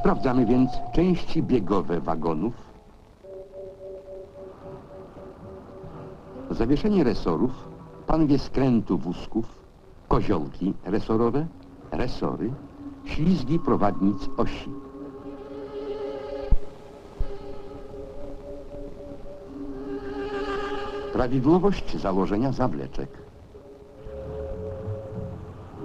Sprawdzamy więc części biegowe wagonów. Zawieszenie resorów, panwie skrętu wózków, koziołki resorowe, resory, ślizgi prowadnic osi. Prawidłowość założenia zawleczek.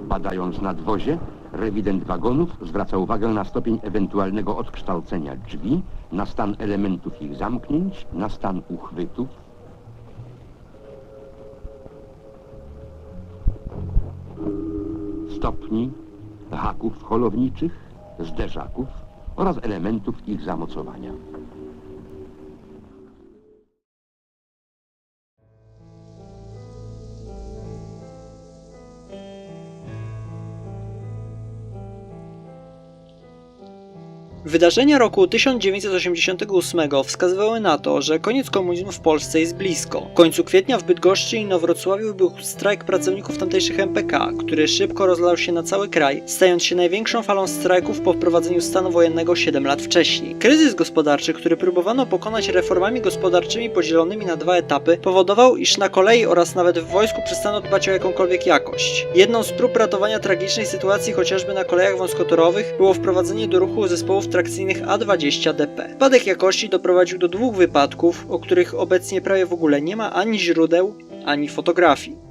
Badając nadwozie, rewident wagonów zwraca uwagę na stopień ewentualnego odkształcenia drzwi, na stan elementów ich zamknięć, na stan uchwytów, stopni, haków holowniczych, zderzaków oraz elementów ich zamocowania. Wydarzenia roku 1988 wskazywały na to, że koniec komunizmu w Polsce jest blisko. W końcu kwietnia w Bydgoszczy i Inowrocławiu wybuchł strajk pracowników tamtejszych MPK, który szybko rozlał się na cały kraj, stając się największą falą strajków po wprowadzeniu stanu wojennego 7 lat wcześniej. Kryzys gospodarczy, który próbowano pokonać reformami gospodarczymi podzielonymi na dwa etapy, powodował, iż na kolei oraz nawet w wojsku przestano dbać o jakąkolwiek jakość. Jedną z prób ratowania tragicznej sytuacji chociażby na kolejach wąskotorowych było wprowadzenie do ruchu zespołów trakcyjnych A20DP. Spadek jakości doprowadził do dwóch wypadków, o których obecnie prawie w ogóle nie ma ani źródeł, ani fotografii.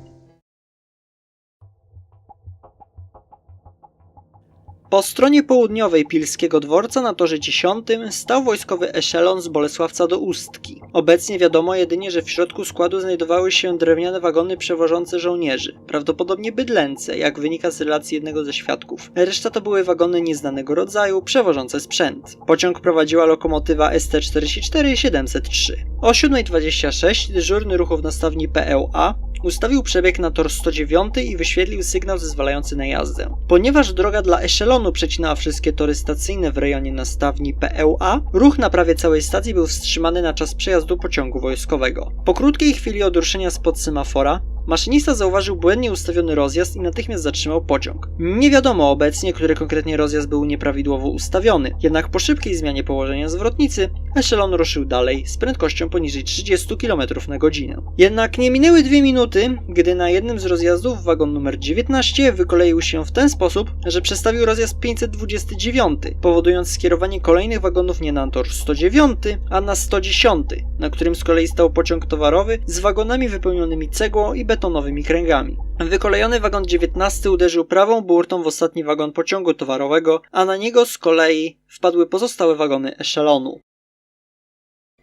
Po stronie południowej Pilskiego Dworca na torze 10 stał wojskowy eszelon z Bolesławca do Ustki. Obecnie wiadomo jedynie, że w środku składu znajdowały się drewniane wagony przewożące żołnierzy, prawdopodobnie bydlęce, jak wynika z relacji jednego ze świadków. Reszta to były wagony nieznanego rodzaju, przewożące sprzęt. Pociąg prowadziła lokomotywa ST44 703. O 7.26 dyżurny ruchów na stawni PLA ustawił przebieg na tor 109 i wyświetlił sygnał zezwalający na jazdę. Ponieważ droga dla eszelonu przecinała wszystkie tory stacyjne w rejonie nastawni PLA, ruch na prawie całej stacji był wstrzymany na czas przejazdu pociągu wojskowego. Po krótkiej chwili od ruszenia spod semafora, Maszynista zauważył błędnie ustawiony rozjazd i natychmiast zatrzymał pociąg. Nie wiadomo obecnie, który konkretnie rozjazd był nieprawidłowo ustawiony, jednak po szybkiej zmianie położenia zwrotnicy, eszelon ruszył dalej z prędkością poniżej 30 km na godzinę. Jednak nie minęły dwie minuty, gdy na jednym z rozjazdów wagon numer 19 wykoleił się w ten sposób, że przestawił rozjazd 529, powodując skierowanie kolejnych wagonów nie na tor 109, a na 110, na którym z kolei stał pociąg towarowy z wagonami wypełnionymi cegłą i betonowymi kręgami. Wykolejony wagon 19 uderzył prawą burtą w ostatni wagon pociągu towarowego, a na niego z kolei wpadły pozostałe wagony eszelonu.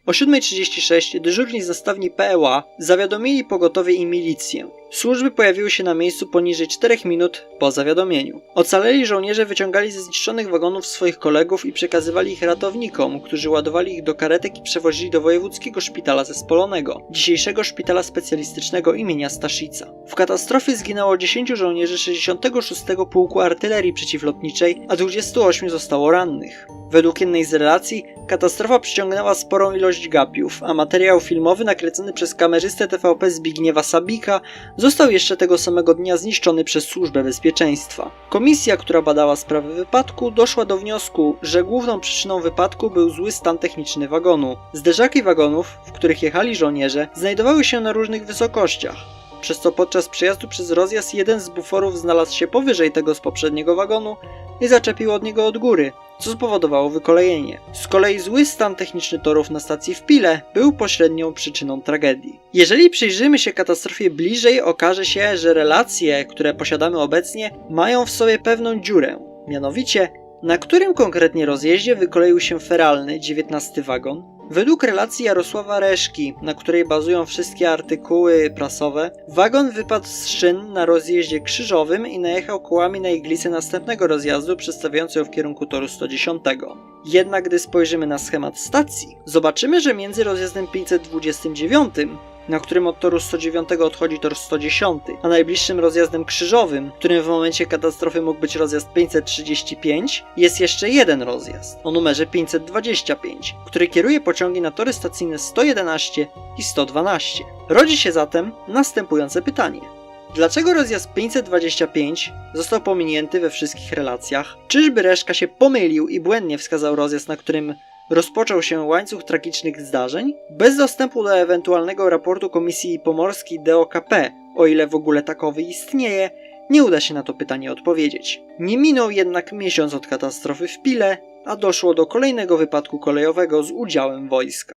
O 7.36 dyżurni z zastawni PLA zawiadomili pogotowie i milicję. Służby pojawiły się na miejscu poniżej 4 minut po zawiadomieniu. Ocaleli żołnierze wyciągali ze zniszczonych wagonów swoich kolegów i przekazywali ich ratownikom, którzy ładowali ich do karetek i przewozili do wojewódzkiego szpitala zespolonego, dzisiejszego szpitala specjalistycznego imienia Staszica. W katastrofie zginęło 10 żołnierzy 66 Pułku Artylerii Przeciwlotniczej, a 28 zostało rannych. Według jednej z relacji, katastrofa przyciągnęła sporą ilość gapiów, a materiał filmowy nakręcony przez kamerzystę TVP Zbigniewa Sabika został jeszcze tego samego dnia zniszczony przez Służbę Bezpieczeństwa. Komisja, która badała sprawę wypadku, doszła do wniosku, że główną przyczyną wypadku był zły stan techniczny wagonu. Zderzaki wagonów, w których jechali żołnierze, znajdowały się na różnych wysokościach, przez co podczas przejazdu przez rozjazd jeden z buforów znalazł się powyżej tego z poprzedniego wagonu i zaczepił od niego od góry, co spowodowało wykolejenie. Z kolei zły stan techniczny torów na stacji w Pile był pośrednią przyczyną tragedii. Jeżeli przyjrzymy się katastrofie bliżej, okaże się, że relacje, które posiadamy obecnie, mają w sobie pewną dziurę. Mianowicie, na którym konkretnie rozjeździe wykoleił się feralny 19 wagon, Według relacji Jarosława Reszki, na której bazują wszystkie artykuły prasowe, wagon wypadł z szyn na rozjeździe krzyżowym i najechał kołami na iglicę następnego rozjazdu przedstawiający ją w kierunku toru 110. Jednak gdy spojrzymy na schemat stacji, zobaczymy, że między rozjazdem 529 na którym od toru 109 odchodzi tor 110, a najbliższym rozjazdem krzyżowym, którym w momencie katastrofy mógł być rozjazd 535, jest jeszcze jeden rozjazd o numerze 525, który kieruje pociągi na tory stacyjne 111 i 112. Rodzi się zatem następujące pytanie. Dlaczego rozjazd 525 został pominięty we wszystkich relacjach? Czyżby Reszka się pomylił i błędnie wskazał rozjazd, na którym rozpoczął się łańcuch tragicznych zdarzeń? Bez dostępu do ewentualnego raportu Komisji Pomorskiej DOKP, o ile w ogóle takowy istnieje, nie uda się na to pytanie odpowiedzieć. Nie minął jednak miesiąc od katastrofy w Pile, a doszło do kolejnego wypadku kolejowego z udziałem wojska.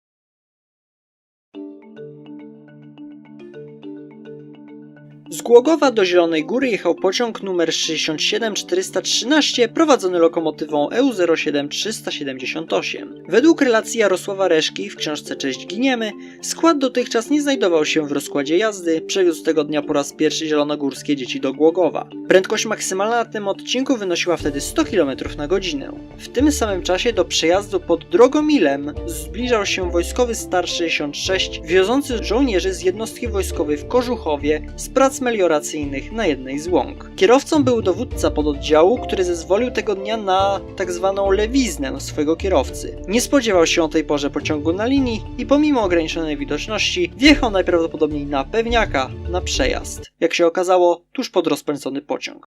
Z Głogowa do Zielonej Góry jechał pociąg numer 67413 prowadzony lokomotywą E EU07 378. Według relacji Jarosława Reszki w książce Cześć Giniemy, skład dotychczas nie znajdował się w rozkładzie jazdy, przewiózł tego dnia po raz pierwszy zielonogórskie dzieci do Głogowa. Prędkość maksymalna na tym odcinku wynosiła wtedy 100 km na godzinę. W tym samym czasie do przejazdu pod Drogomilem zbliżał się wojskowy Star 66 wiozący żołnierzy z jednostki wojskowej w Kożuchowie z prac melioracyjnych na jednej z łąk. Kierowcą był dowódca pododdziału, który zezwolił tego dnia na tak zwaną lewiznę swojego kierowcy. Nie spodziewał się o tej porze pociągu na linii i pomimo ograniczonej widoczności wjechał najprawdopodobniej na pewniaka na przejazd. Jak się okazało, tuż pod rozpędzony pociąg.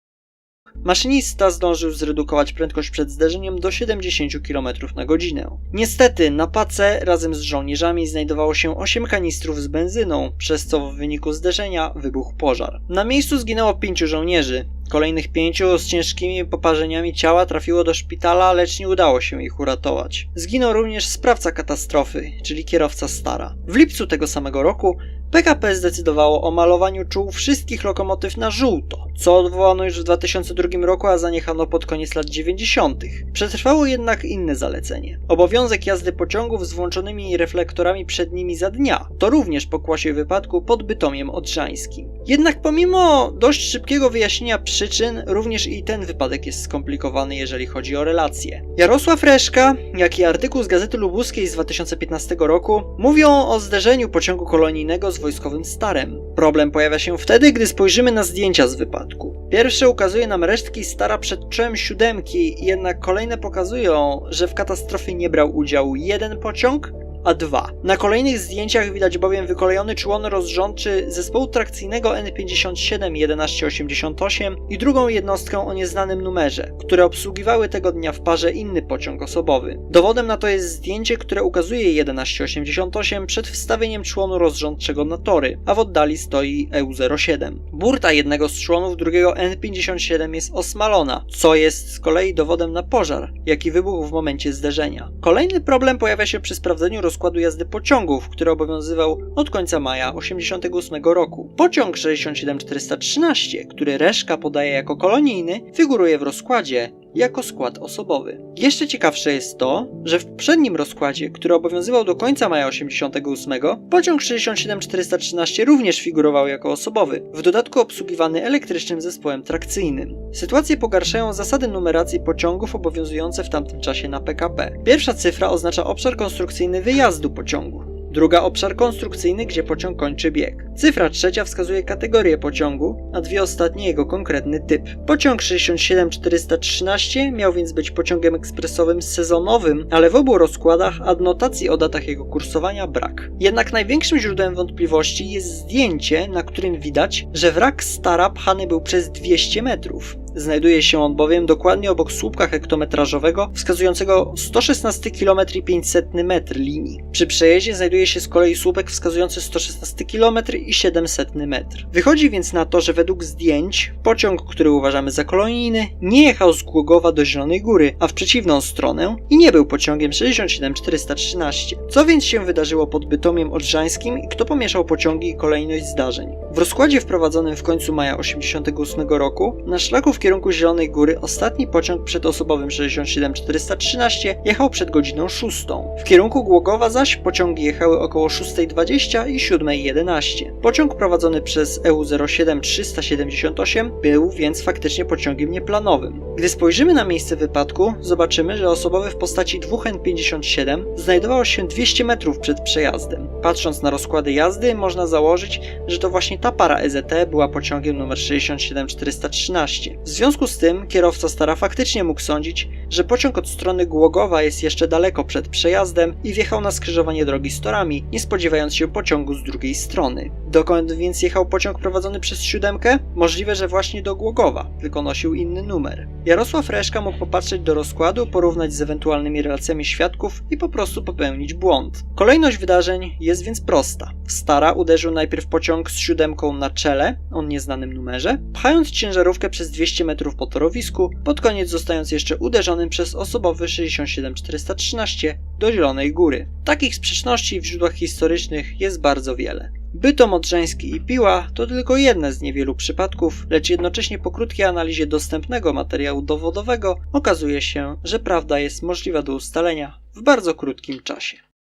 Maszynista zdążył zredukować prędkość przed zderzeniem do 70 km na godzinę. Niestety, na pace razem z żołnierzami znajdowało się 8 kanistrów z benzyną, przez co w wyniku zderzenia wybuchł pożar. Na miejscu zginęło 5 żołnierzy. Kolejnych pięciu z ciężkimi poparzeniami ciała trafiło do szpitala, lecz nie udało się ich uratować. Zginął również sprawca katastrofy, czyli kierowca Stara. W lipcu tego samego roku PKP zdecydowało o malowaniu czuł wszystkich lokomotyw na żółto, co odwołano już w 2002 roku, a zaniechano pod koniec lat 90. Przetrwało jednak inne zalecenie. Obowiązek jazdy pociągów z włączonymi reflektorami przednimi za dnia. To również pokłosie wypadku pod Bytomiem Odrzańskim. Jednak pomimo dość szybkiego wyjaśnienia przyczyn, również i ten wypadek jest skomplikowany, jeżeli chodzi o relacje. Jarosław Reszka, jak i artykuł z Gazety Lubuskiej z 2015 roku, mówią o zderzeniu pociągu kolonijnego z wojskowym Starem. Problem pojawia się wtedy, gdy spojrzymy na zdjęcia z wypadku. Pierwsze ukazuje nam resztki Stara przed czołem siódemki, jednak kolejne pokazują, że w katastrofie nie brał udziału jeden pociąg, a dwa. Na kolejnych zdjęciach widać bowiem wykolejony człon rozrządczy zespołu trakcyjnego N57 1188 i drugą jednostkę o nieznanym numerze, które obsługiwały tego dnia w parze inny pociąg osobowy. Dowodem na to jest zdjęcie, które ukazuje 1188 przed wstawieniem członu rozrządczego na tory, a w oddali stoi EU07. Burta jednego z członów drugiego N57 jest osmalona, co jest z kolei dowodem na pożar, jaki wybuchł w momencie zderzenia. Kolejny problem pojawia się przy sprawdzeniu rozkładu jazdy pociągów, który obowiązywał od końca maja 88 roku. Pociąg 67413, który Reszka podaje jako kolonijny, figuruje w rozkładzie jako skład osobowy. Jeszcze ciekawsze jest to, że w poprzednim rozkładzie, który obowiązywał do końca maja 88, pociąg 67413 również figurował jako osobowy, w dodatku obsługiwany elektrycznym zespołem trakcyjnym. Sytuację pogarszają zasady numeracji pociągów obowiązujące w tamtym czasie na PKP. Pierwsza cyfra oznacza obszar konstrukcyjny wyjazdu pociągu. Druga obszar konstrukcyjny, gdzie pociąg kończy bieg. Cyfra trzecia wskazuje kategorię pociągu, a dwie ostatnie jego konkretny typ. Pociąg 67413 miał więc być pociągiem ekspresowym sezonowym, ale w obu rozkładach adnotacji o datach jego kursowania brak. Jednak największym źródłem wątpliwości jest zdjęcie, na którym widać, że wrak Stara pchany był przez 200 metrów. Znajduje się on bowiem dokładnie obok słupka hektometrażowego wskazującego 116 km i 500 metr linii. Przy przejeździe znajduje się z kolei słupek wskazujący 116 km i 700 metr. Wychodzi więc na to, że według zdjęć pociąg, który uważamy za kolonijny, nie jechał z Głogowa do Zielonej Góry, a w przeciwną stronę i nie był pociągiem 67413. Co więc się wydarzyło pod Bytomiem Odrzańskim i kto pomieszał pociągi i kolejność zdarzeń? W rozkładzie wprowadzonym w końcu maja 88 roku na szlaku w kierunku Zielonej Góry ostatni pociąg przedosobowym 67413 jechał przed godziną 6. W kierunku Głogowa zaś pociągi jechały około 6.20 i 7.11. Pociąg prowadzony przez E EU07 378 był więc faktycznie pociągiem nieplanowym. Gdy spojrzymy na miejsce wypadku, zobaczymy, że osobowy w postaci 2N57 znajdował się 200 metrów przed przejazdem. Patrząc na rozkłady jazdy, można założyć, że to właśnie ta para EZT była pociągiem numer 67413. W związku z tym kierowca Stara faktycznie mógł sądzić, że pociąg od strony Głogowa jest jeszcze daleko przed przejazdem i wjechał na skrzyżowanie drogi z torami, nie spodziewając się pociągu z drugiej strony. Dokąd więc jechał pociąg prowadzony przez siódemkę? Możliwe, że właśnie do Głogowa, tylko nosił inny numer. Jarosław Reszka mógł popatrzeć do rozkładu, porównać z ewentualnymi relacjami świadków i po prostu popełnić błąd. Kolejność wydarzeń jest więc prosta. Stara uderzył najpierw pociąg z siódemką na czele, o nieznanym numerze, pchając ciężarówkę przez 200 metrów po torowisku, pod koniec zostając jeszcze uderzonym przez osobowy 67413 do Zielonej Góry. Takich sprzeczności w źródłach historycznych jest bardzo wiele. Bytom Odrzański i Piła to tylko jedne z niewielu przypadków, lecz jednocześnie po krótkiej analizie dostępnego materiału dowodowego okazuje się, że prawda jest możliwa do ustalenia w bardzo krótkim czasie.